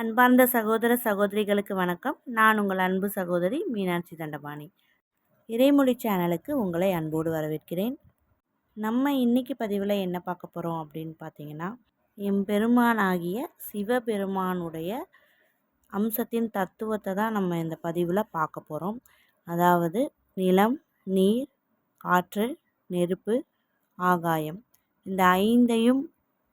அன்பார்ந்த சகோதர சகோதரிகளுக்கு வணக்கம். நான் உங்கள் அன்பு சகோதரி மீனாட்சி தண்டபாணி. இறைமொழி சேனலுக்கு உங்களை அன்போடு வரவேற்கிறேன். நம்ம இன்னைக்கு பதிவில் என்ன பார்க்க போகிறோம் அப்படின்னு பார்த்தீங்கன்னா எம்பெருமானாகிய சிவபெருமானுடைய அம்சத்தின் தத்துவத்தை தான் நம்ம இந்த பதிவில் பார்க்க போகிறோம் அதாவது நிலம் நீர் காற்று நெருப்பு ஆகாயம். இந்த ஐந்தையும்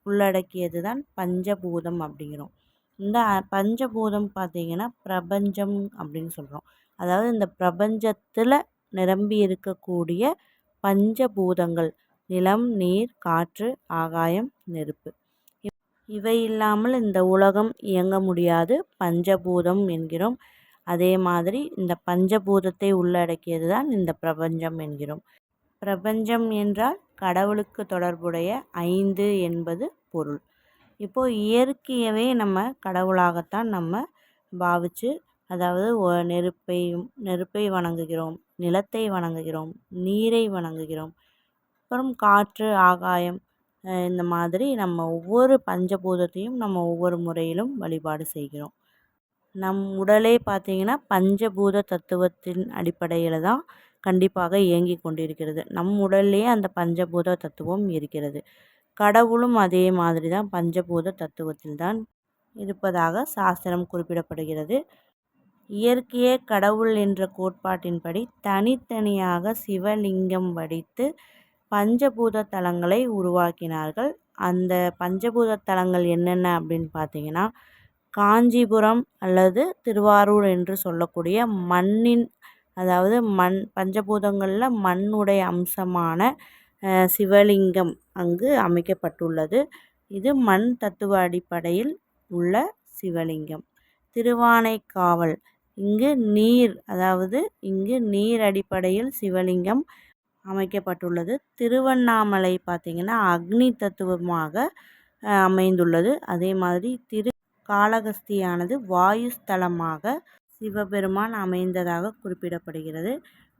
உள்ளடக்கியது தான் பஞ்சபூதம் அப்படிங்கிறோம். இந்த பஞ்சபூதம் பார்த்திங்கன்னா பிரபஞ்சம் அப்படின்னு சொல்கிறோம் அதாவது இந்த பிரபஞ்சத்தில் நிரம்பி இருக்கக்கூடிய பஞ்சபூதங்கள் நிலம் நீர் காற்று ஆகாயம் நெருப்பு. இவை இல்லாமல் இந்த உலகம் இயங்க முடியாது. பஞ்சபூதம் என்கிறோம். அதே மாதிரி இந்த பஞ்சபூதத்தை உள்ளடக்கியது தான் இந்த பிரபஞ்சம் என்கிறோம். பிரபஞ்சம் என்றால் கடவுளுக்கு தொடர்புடைய ஐந்து என்பது பொருள். இப்போது இயற்கையவே நம்ம கடவுளாகத்தான் நம்ம பாவித்து அதாவது நெருப்பையும் நெருப்பை வணங்குகிறோம் நிலத்தை வணங்குகிறோம் நீரை வணங்குகிறோம் அப்புறம் காற்று ஆகாயம் இந்த மாதிரி நம்ம ஒவ்வொரு பஞ்சபூதத்தையும் நம்ம ஒவ்வொரு முறையிலும் வழிபாடு செய்கிறோம். நம் உடலே பார்த்திங்கன்னா பஞ்சபூத தத்துவத்தின் அடிப்படையில் தான் கண்டிப்பாக இயங்கி கொண்டிருக்கிறது. நம் உடல்லையே அந்த பஞ்சபூத தத்துவம் இருக்கிறது. கடவுளும் அதே மாதிரி தான் பஞ்சபூத தத்துவத்தில் தான் இருப்பதாக சாஸ்திரம் குறிப்பிடப்படுகிறது. இயற்கையே கடவுள் என்ற கோட்பாட்டின்படி தனித்தனியாக சிவலிங்கம் வடித்து பஞ்சபூத தலங்களை உருவாக்கினார்கள். அந்த பஞ்சபூத தலங்கள் என்னென்ன அப்படின்னு பார்த்தீங்கன்னா காஞ்சிபுரம் அல்லது திருவாரூர் என்று சொல்லக்கூடிய மண்ணின் அதாவது மண் பஞ்சபூதங்களில் மண்ணுடைய அம்சமான சிவலிங்கம் அங்கு அமைக்கப்பட்டுள்ளது. இது மண் தத்துவ அடிப்படையில் உள்ள சிவலிங்கம். திருவானைக்காவல். இங்கு நீர் அதாவது இங்கு நீர் அடிப்படையில் சிவலிங்கம் அமைக்கப்பட்டுள்ளது. திருவண்ணாமலை பார்த்திங்கன்னா அக்னி தத்துவமாக அமைந்துள்ளது. அதே மாதிரி திரு காளகஸ்தியானது வாயு ஸ்தலமாக சிவபெருமான் அமைந்ததாக குறிப்பிடப்படுகிறது.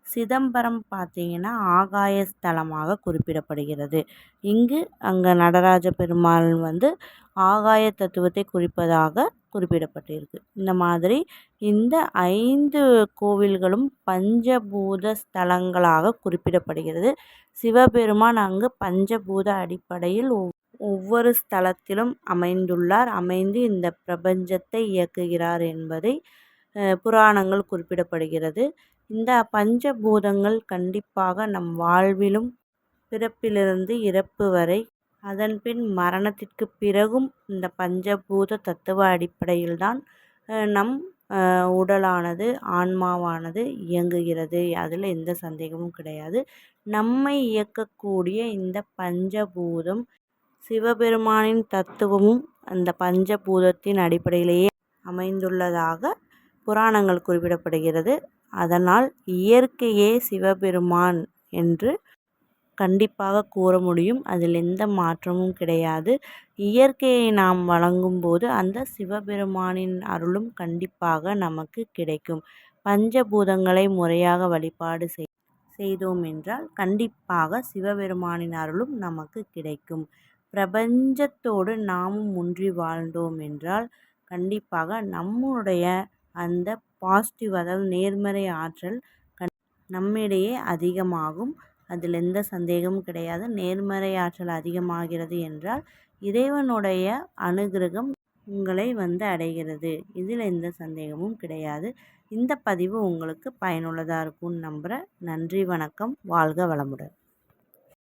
சிதம்பரம் பார்த்தீங்கன்னா ஆகாய ஸ்தலமாக குறிப்பிடப்படுகிறது. இங்கு அங்கே நடராஜ பெருமாள் வந்து ஆகாய தத்துவத்தை குறிப்பதாக குறிப்பிடப்பட்டிருக்கு. இந்த மாதிரி இந்த ஐந்து கோவில்களும் பஞ்சபூத ஸ்தலங்களாக குறிப்பிடப்படுகிறது. சிவபெருமான் அங்கு பஞ்சபூத அடிப்படையில் ஒவ்வொரு ஸ்தலத்திலும் அமைந்துள்ளார். அமைந்து இந்த பிரபஞ்சத்தை இயக்குகிறார் என்பதை புராணங்கள் குறிப்பிடப்படுகிறது. இந்த பஞ்சபூதங்கள் கண்டிப்பாக நம் வாழ்விலும் பிறப்பிலிருந்து இறப்பு வரை அதன்பின் மரணத்திற்கு பிறகும் இந்த பஞ்சபூத தத்துவ அடிப்படையில்தான் நம் உடலானது ஆன்மாவானது இயங்குகிறது. அதில் எந்த சந்தேகமும் கிடையாது. நம்மை இயக்கக்கூடிய இந்த பஞ்சபூதம் சிவபெருமானின் தத்துவமும் அந்த பஞ்சபூதத்தின் அடிப்படையிலேயே அமைந்துள்ளதாக புராணங்கள் குறிப்பிடப்படுகிறது. அதனால் இயற்கையே சிவபெருமான் என்று கண்டிப்பாக கூற முடியும். அதில் எந்த மாற்றமும் கிடையாது. இயற்கையை நாம் வழங்கும்போது அந்த சிவபெருமானின் அருளும் கண்டிப்பாக நமக்கு கிடைக்கும். பஞ்சபூதங்களை முறையாக வழிபாடு செய் செய்தோம் என்றால் கண்டிப்பாக சிவபெருமானின் அருளும் நமக்கு கிடைக்கும். பிரபஞ்சத்தோடு நாமும் ஒன்றி வாழ்ந்தோம் என்றால் கண்டிப்பாக நம்முடைய அந்த பாசிட்டிவ் அதாவது நேர்மறை ஆற்றல் கண் நம்மிடையே அதிகமாகும். அதில் எந்த சந்தேகமும் கிடையாது. நேர்மறை ஆற்றல் அதிகமாகிறது என்றால் இறைவனுடைய அனுகிரகம் உங்களை வந்து அடைகிறது. இதில் எந்த சந்தேகமும் கிடையாது. இந்த பதிவு உங்களுக்கு பயனுள்ளதாக இருக்கும்னு நம்புகிறேன் நன்றி வணக்கம். வாழ்க வளமுடன்.